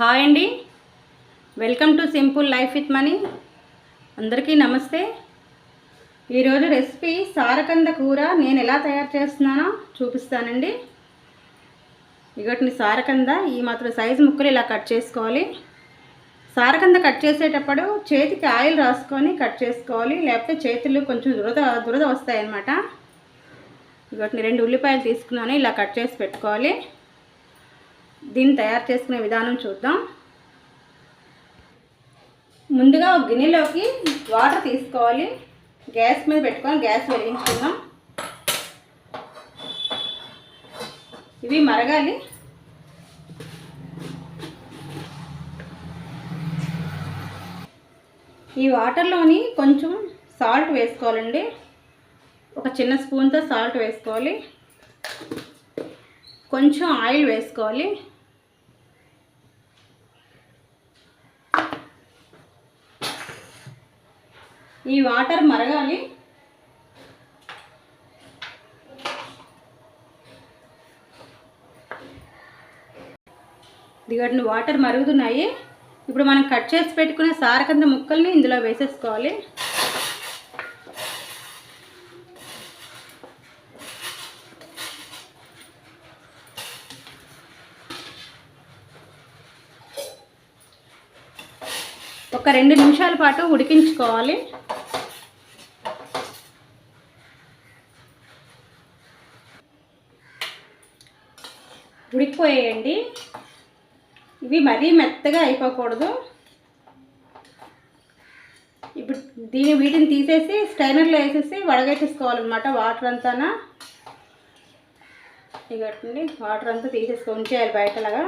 Hi అండి. Welcome to simple life with money. అందరికీ నమస్తే. ఈరోజు రెసిపీ సారకంద కూర నేను ఎలా తయారు చేస్తున్నానో చూపిస్తానండి. ఇగటిని సారకంద ఈ మాత్రం సైజు ముక్కలు ఇలా కట్ చేసుకోవాలి. సారకంద కట్ చేసేటప్పుడు చేతికి ఆయిల్ రాసుకొని కట్ చేసుకోవాలి. లేకపోతే చేతులు కొంచెం దురద దురద వస్తాయన్నమాట. ఇగటిని రెండు ఉల్లిపాయలు తీసుకున్నాను ఇలా కట్ చేసి పెట్టుకోవాలి. దీన్ని తయారు చేసుకునే విధానం చూద్దాం. ముందుగా ఒక గిన్నెలోకి వాటర్ తీసుకోవాలి. గ్యాస్ మీద పెట్టుకొని గ్యాస్ వెలిగించుకుందాం. ఇవి మరగాలి. ఈ వాటర్లోని కొంచెం సాల్ట్ వేసుకోవాలండి. ఒక చిన్న స్పూన్తో సాల్ట్ వేసుకోవాలి. కొంచెం ఆయిల్ వేసుకోవాలి. ఈ వాటర్ మరగాలి. దిగటిన వాటర్ మరుగుతున్నాయి. ఇప్పుడు మనం కట్ చేసి పెట్టుకునే సారకంద ముక్కల్ని ఇందులో వేసేసుకోవాలి. ఒక రెండు నిమిషాల పాటు ఉడికించుకోవాలి. ఉడికిపోయాయండి ఇవి మరీ మెత్తగా అయిపోకూడదు. ఇప్పుడు దీని వీటిని తీసేసి స్టైనర్లో వేసేసి వడగట్టేసుకోవాలన్నమాట వాటర్ అంతానా. ఇగట్టండి వాటర్ అంతా తీసేసుకొని ఉంచేయాలి బయటలాగా.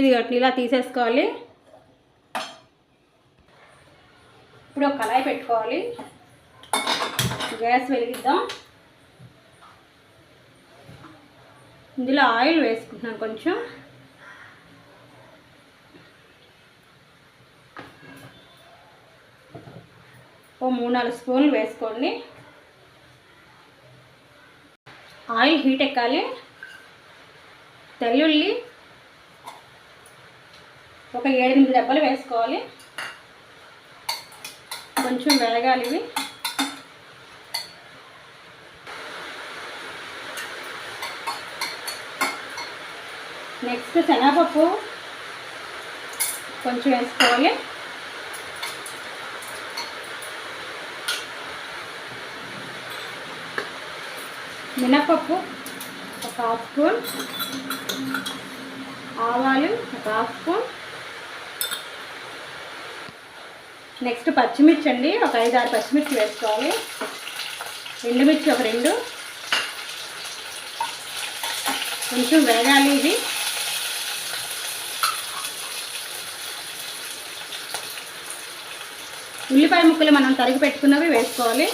ఇది గట్టి ఇలా తీసేసుకోవాలి. ఇప్పుడు ఒక కళాయి పెట్టుకోవాలి. గ్యాస్ వెలిగిద్దాం. ఇందులో ఆయిల్ వేసుకుంటున్నాను కొంచెం. ఓ మూడు నాలుగు స్పూన్లు వేసుకోండి. ఆయిల్ హీట్ ఎక్కాలి. తెల్లుల్లి ఒక ఏడెనిమిది దెబ్బలు వేసుకోవాలి. కొంచెం మెరగాలి ఇవి. నెక్స్ట్ శనగపప్పు కొంచెం వేసుకోవాలి. మినపప్పు ఒక హాఫ్ స్పూన్. ఆవాలు ఒక హాఫ్ స్పూన్. నెక్స్ట్ పచ్చిమిర్చి అండి. ఒక ఐదు ఆరు పచ్చిమిర్చి వేసుకోవాలి. ఎండుమిర్చి ఒక రెండు. కొంచెం వేగాలి ఇది. ఉల్లిపాయ ముక్కలు మనం తరిగి పెట్టుకున్నవి వేసుకోవాలి.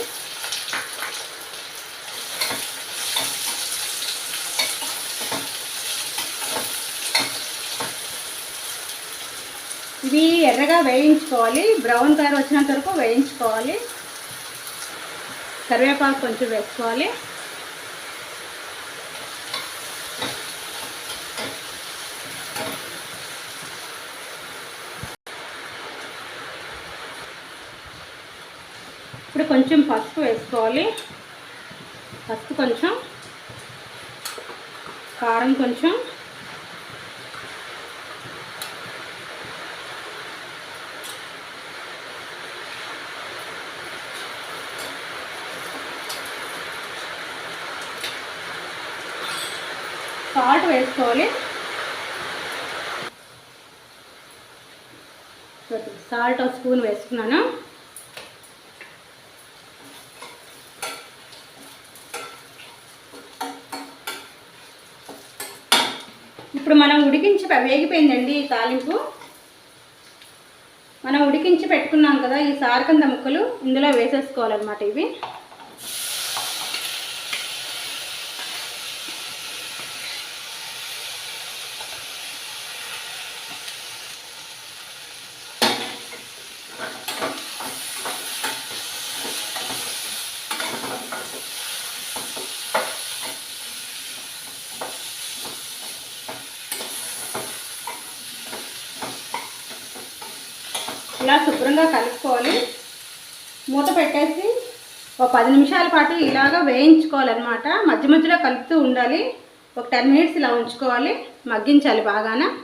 ఇవి ఎర్రగా వేయించుకోవాలి. బ్రౌన్ కలర్ వచ్చినంత వరకు వేయించుకోవాలి. కరివేపాకు కొంచెం వేసుకోవాలి. ఇప్పుడు కొంచెం పసుపు వేసుకోవాలి. పసుపు కొంచెం కారం కొంచెం. సాల్ట్ వేసుకోవాలి. సాల్ట్ ఒక స్పూన్ వేసుకున్నాను. ఇప్పుడు మనం ఉడికించి వేగిపోయిందండి ఈ తాలింపు. మనం ఉడికించి పెట్టుకున్నాం కదా ఈ సారకంద ముక్కలు ఇందులో వేసేసుకోవాలన్నమాట ఇవి. ఇలా శుభ్రంగా కలుపుకోవాలి. మూత పెట్టేసి ఒక పది నిమిషాల పాటు ఇలాగ వేయించుకోవాలన్నమాట. మధ్య మధ్యలో కలుపుతూ ఉండాలి. ఒక టెన్ మినిట్స్ ఇలా ఉంచుకోవాలి. మగ్గించాలి బాగాన.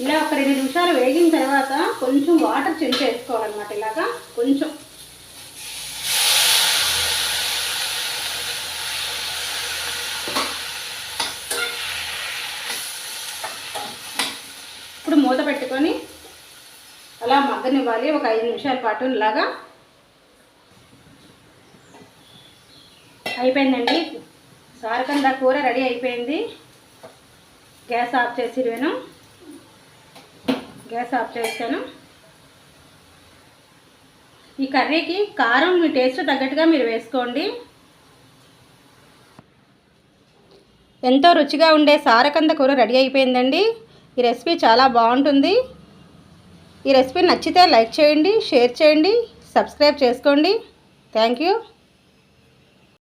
ఇలా ఒక రెండు నిమిషాలు వేగిన తర్వాత కొంచెం వాటర్ చెంచేసుకోవాలన్నమాట ఇలాగా కొంచెం. ఇప్పుడు మూత పెట్టుకొని అలా మగ్గనివ్వాలి ఒక ఐదు నిమిషాల పాటు ఇలాగా. అయిపోయిందండి. సారకంద కూర రెడీ అయిపోయింది. గ్యాస్ ఆఫ్ చేసి నేను గ్యాస్ ఆఫ్ చేస్తాను. ఈ కర్రీకి కారం మీ టేస్ట్ తగ్గట్టుగా మీరు వేసుకోండి. ఎంతో రుచిగా ఉండే సారకంద కూర రెడీ అయిపోయిందండి. ఈ రెసిపీ చాలా బాగుంటుంది. ఈ రెసిపీ నచ్చితే లైక్ చేయండి షేర్ చేయండి సబ్స్క్రైబ్ చేసుకోండి. Thank you.